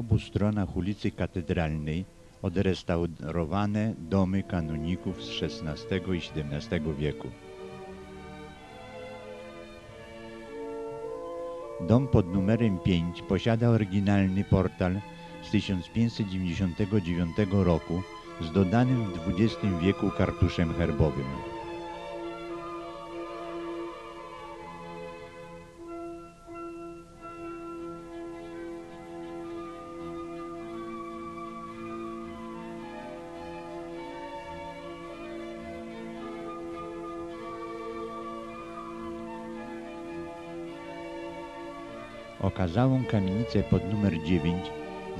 obu stronach ulicy Katedralnej odrestaurowane domy kanoników z XVI i XVII wieku. Dom pod numerem 5 posiada oryginalny portal z 1599 roku z dodanym w XX wieku kartuszem herbowym. Okazałą kamienicę pod numer 9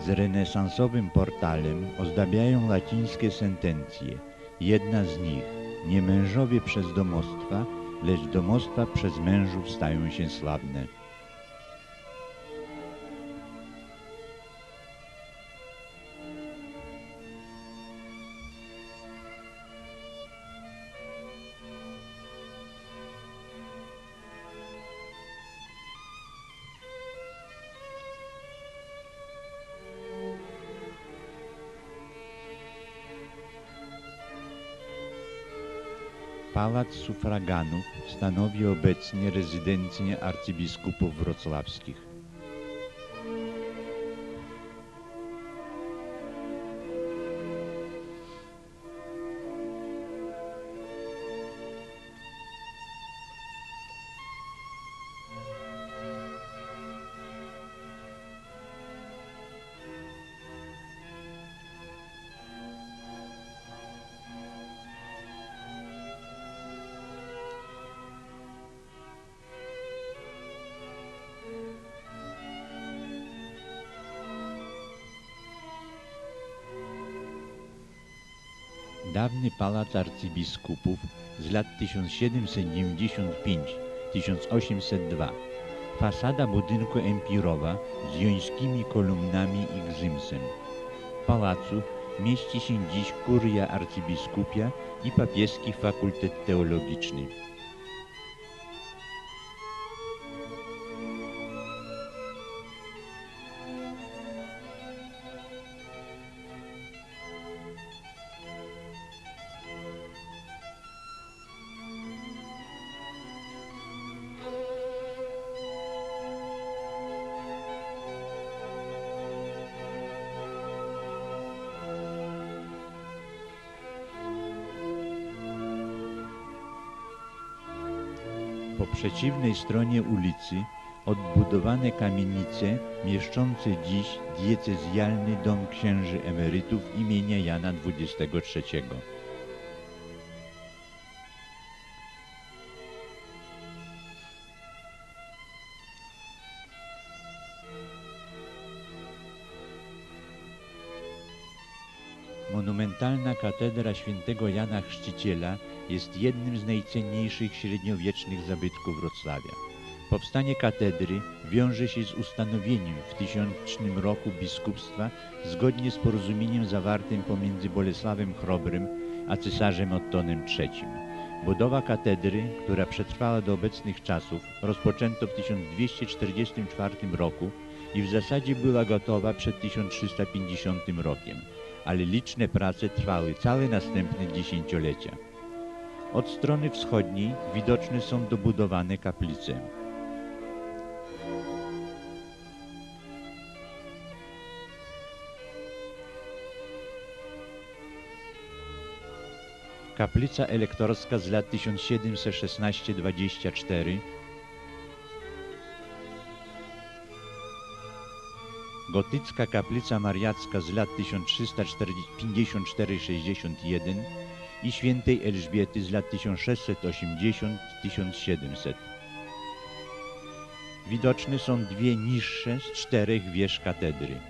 z renesansowym portalem ozdabiają łacińskie sentencje. Jedna z nich nie mężowie przez domostwa, lecz domostwa przez mężów stają się sławne. Pałac Sufraganów stanowi obecnie rezydencję arcybiskupów wrocławskich. Dawny pałac arcybiskupów z lat 1795-1802. Fasada budynku empirowa z jońskimi kolumnami i gzymsem. W pałacu mieści się dziś kuria arcybiskupia i papieski fakultet teologiczny. Przeciwnej stronie ulicy odbudowane kamienice mieszczące dziś diecezjalny dom księży emerytów imienia Jana XXIII. Monumentalna katedra świętego Jana Chrzciciela jest jednym z najcenniejszych średniowiecznych zabytków Wrocławia. Powstanie katedry wiąże się z ustanowieniem w tysiącznym roku biskupstwa zgodnie z porozumieniem zawartym pomiędzy Bolesławem Chrobrym a cesarzem Ottonem III. Budowa katedry, która przetrwała do obecnych czasów, rozpoczęto w 1244 roku i w zasadzie była gotowa przed 1350 rokiem, ale liczne prace trwały całe następne dziesięciolecia. Od strony wschodniej widoczne są dobudowane kaplice. Kaplica elektorska z lat 1716-24 Gotycka kaplica mariacka z lat 1354-61 i świętej Elżbiety z lat 1680-1700. Widoczne są dwie niższe z czterech wież katedry.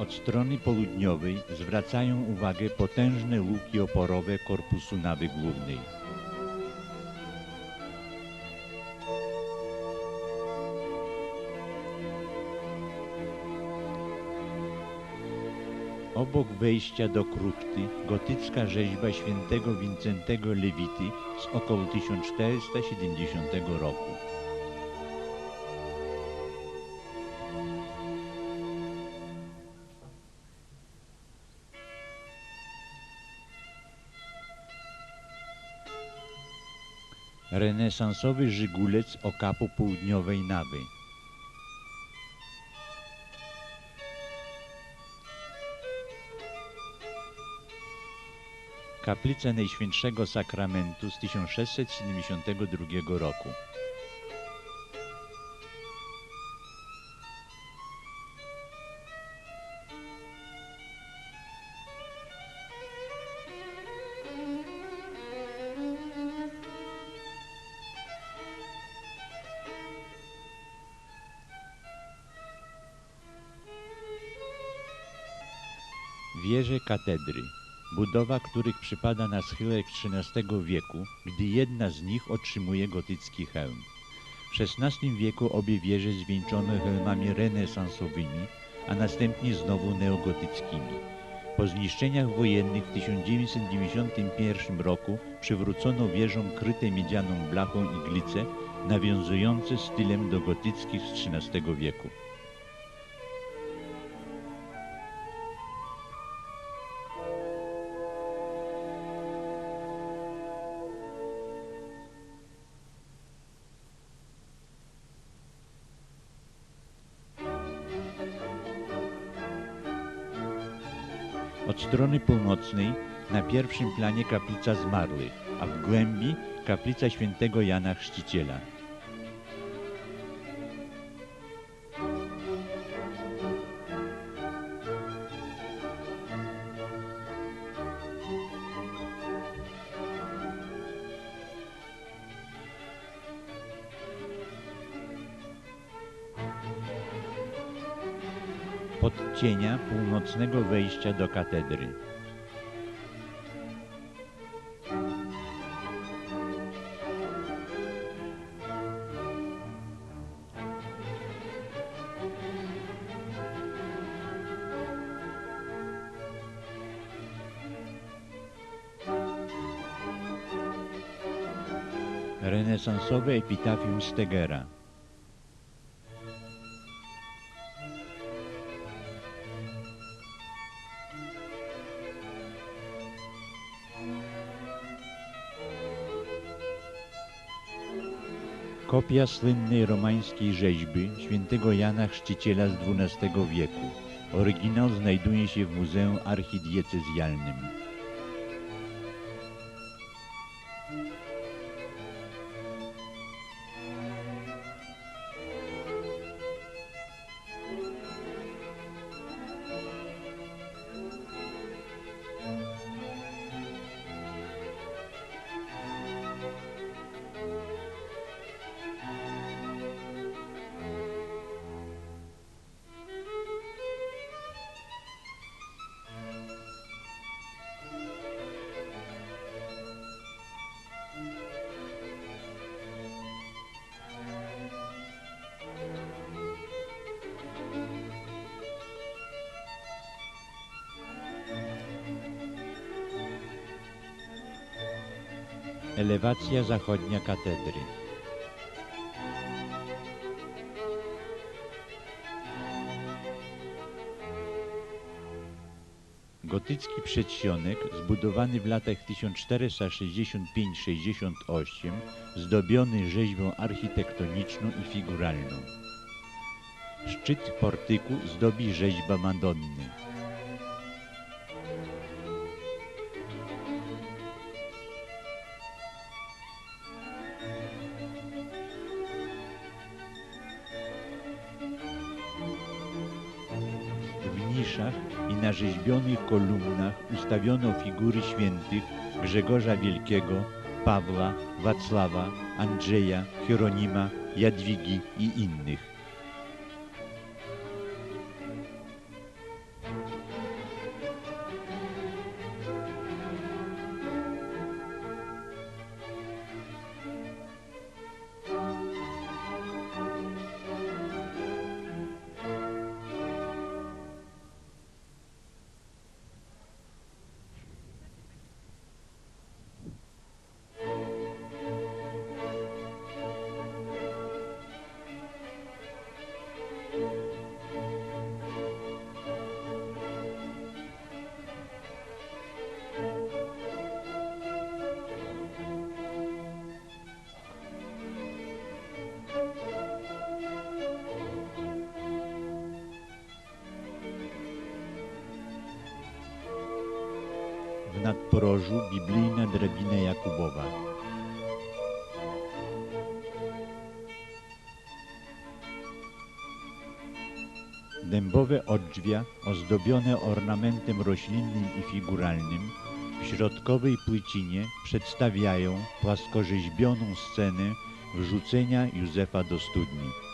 Od strony południowej zwracają uwagę potężne łuki oporowe korpusu nawy głównej. Obok wejścia do kruchty gotycka rzeźba świętego Wincentego Lewity z około 1470 roku. Renesansowy żygulec okapu południowej nawy. Kaplica Najświętszego Sakramentu z 1672 roku. Wieże katedry, budowa których przypada na schyłek XIII wieku, gdy jedna z nich otrzymuje gotycki hełm. W XVI wieku obie wieże zwieńczono hełmami renesansowymi, a następnie znowu neogotyckimi. Po zniszczeniach wojennych w 1991 roku przywrócono wieżom kryte miedzianą blachą iglice, nawiązujące stylem do gotyckich z XIII wieku. Strony północnej na pierwszym planie kaplica zmarłych, a w głębi kaplica świętego Jana Chrzciciela. Podcienia północnego wejścia do katedry. Renesansowe epitafium Stegera. Kopia słynnej romańskiej rzeźby świętego Jana Chrzciciela z XII wieku. Oryginał znajduje się w Muzeum Archidiecezjalnym. Elewacja zachodnia katedry. Gotycki przedsionek, zbudowany w latach 1465-68, zdobiony rzeźbą architektoniczną i figuralną. Szczyt portyku zdobi rzeźba Madonny. Niszach i na rzeźbionych kolumnach ustawiono figury świętych Grzegorza Wielkiego, Pawła, Wacława, Andrzeja, Hieronima, Jadwigi i innych. W nadporożu biblijna drabina Jakubowa. Dębowe odrzwia ozdobione ornamentem roślinnym i figuralnym w środkowej płycinie przedstawiają płaskorzeźbioną scenę wrzucenia Józefa do studni.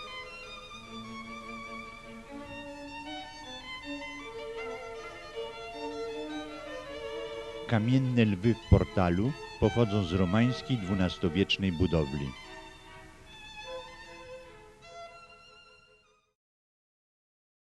Kamienne lwy w portalu pochodzą z romańskiej XII-wiecznej budowli.